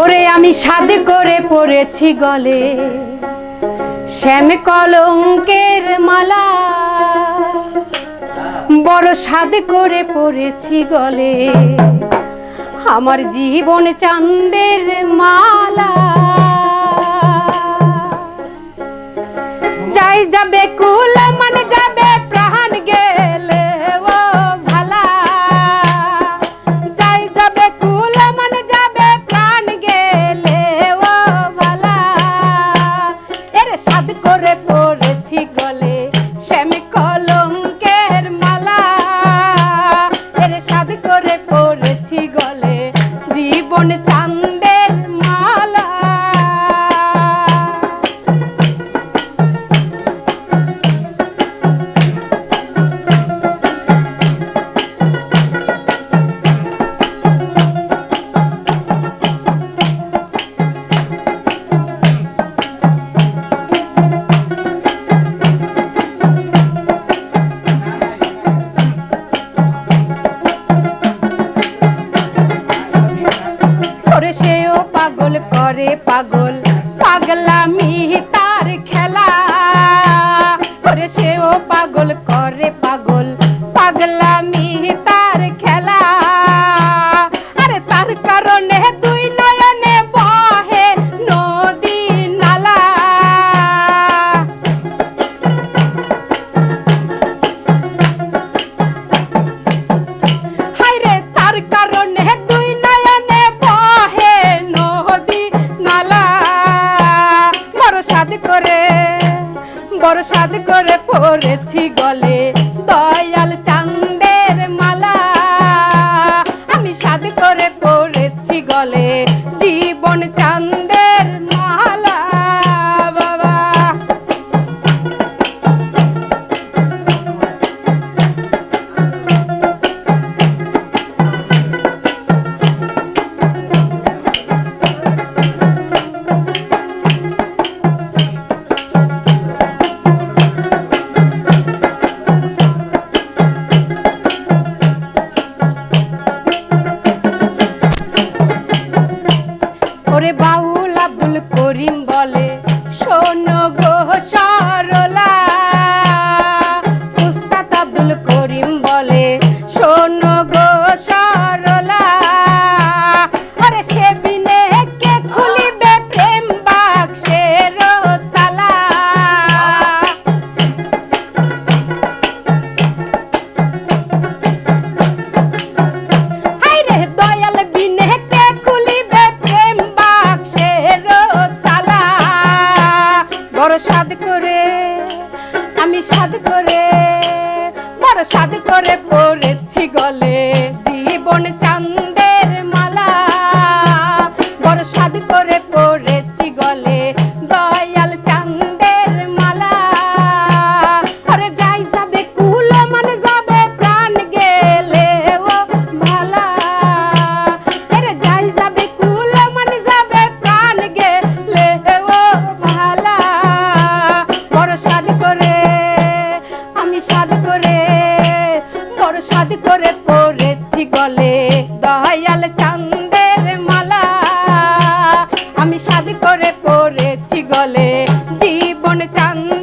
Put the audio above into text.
ওরে আমি সাদ করে পড়েছি গলে, শ্যাম কলঙ্কের মালা। বড় সাদ করে পড়েছি গলে, আমার জীবন চান্দের মালা। যাই যাবে কুল মানে যাবে জীবন চাঁদের করে পাগল পাগলামি তার খেলা। করে সেও পাগল করে বড় সাদ করে পড়েছি গলে। আরে সে বিনে কে খুলিবে প্রেম বাক্সের তালা বিনে বড় করে, আমি করে করে পড়েছি গলে, জীবন চাঁদের পড়েছি গলে দয়াল চান্দের মালা। আমি সাদ করে পড়েছি গলে জীবন চাঁদের